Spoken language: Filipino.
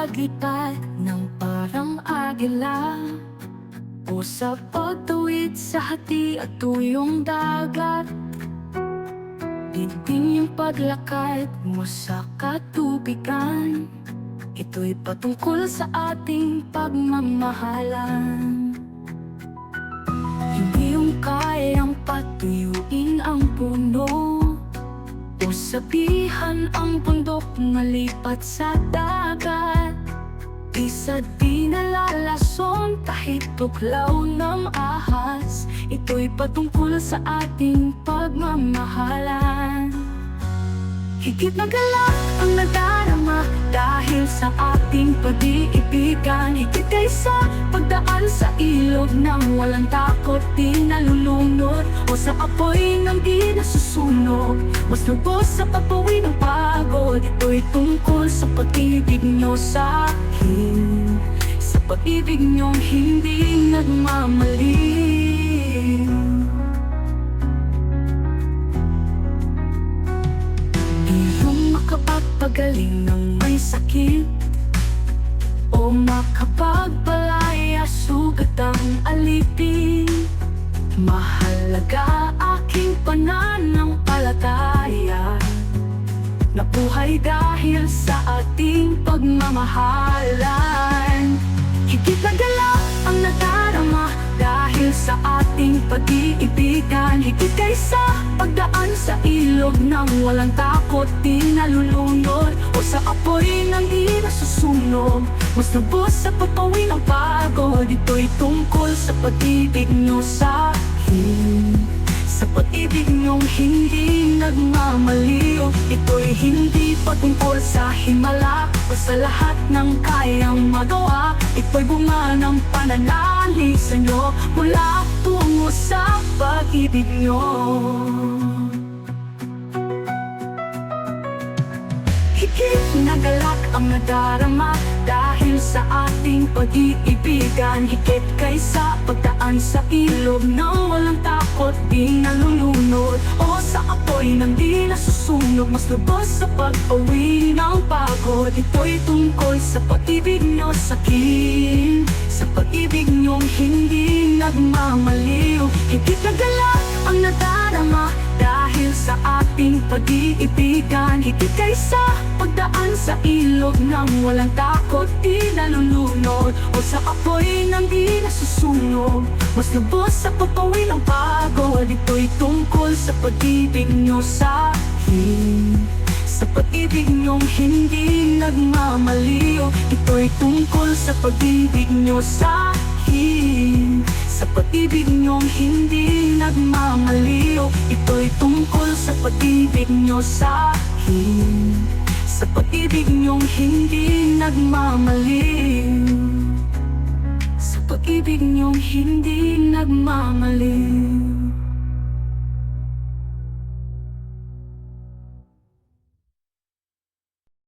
paglipad ng parang agila. O sa sa hati at tuyong dagat. Dinting yung paglakad mo sa katubigan. Ito'y patungkol sa ating pagmamahalan. Hindi yung kayang patuyuin ang puno. Sabihan ang bundok na lipat sa dagat Isa di nalalason kahit tuklaw ng ahas. Ito'y patungkol sa ating pagmamahalan. Higit na galak ang nadarama Dahil sa ating pag-iibigan. Higit kaysa pagdaan sa ilog Nang walang takot di nalulunod. O sa apoy ng di nasusunog Mas lubos sa pagpawi ng pagod Ito'y tungkol sa pag-ibig nyo sa akin. Sa pag-ibig nyong hindi nagmamaling Iyong makapagpagaling ng may sakit. O makapagpalaya sugat ang alipin. Mahalaga aking pananampalataya Nabuhay dahil sa ating pagmamahalan. Higit na gala ang nadarama Dahil sa ating pag-iibigan. Higit kaysa pagdaan sa ilog Nang walang takot di nalulunod. O sa apoy ng di nasusunog. Mas lubos sa papawi ng pagod Ito'y tungkol sa pag-ibig nyo sa akin. Sa pag-ibig hindi nagmamaliw Ito'y hindi patungkol sa himala O sa lahat ng kayang magawa. Ito'y bunga ng pananalig sa inyo Mula tungo sa pag-ibig niyo. Higit na galak ang nadarama Dahil sa ating pag-iibigan. Higit kaysa pagdaan sa ilog Na walang takot di nalulunod O sa apoy ng di nasusunog Mas lubos sa pag-uwi ng pagod. Ito'y tungkol sa pag-ibig nyo sa akin Sa pag-ibig nyong hindi nagmamaliw. Higit na galak ang nadarama dahil sa ating pag-iibigan Higit kaysa pagdaan sa ilog Nang walang takot di nalulunod. O sa apoy ng di nasusunog. Mas lubos sa papawi ng pagod Ito'y tungkol sa pag-ibig nyo sa akin. Sa pag-ibig nyong hindi nagmamaliw Ito'y tungkol sa pag-ibig nyo sa akin Sa pag-ibig nyong hindi nagmamaliw. Ito'y tungkol sa pag-ibig nyo sa akin. Sa pag-ibig nyong hindi nagmamaliw. Sa pag-ibig nyong hindi nagmamaliw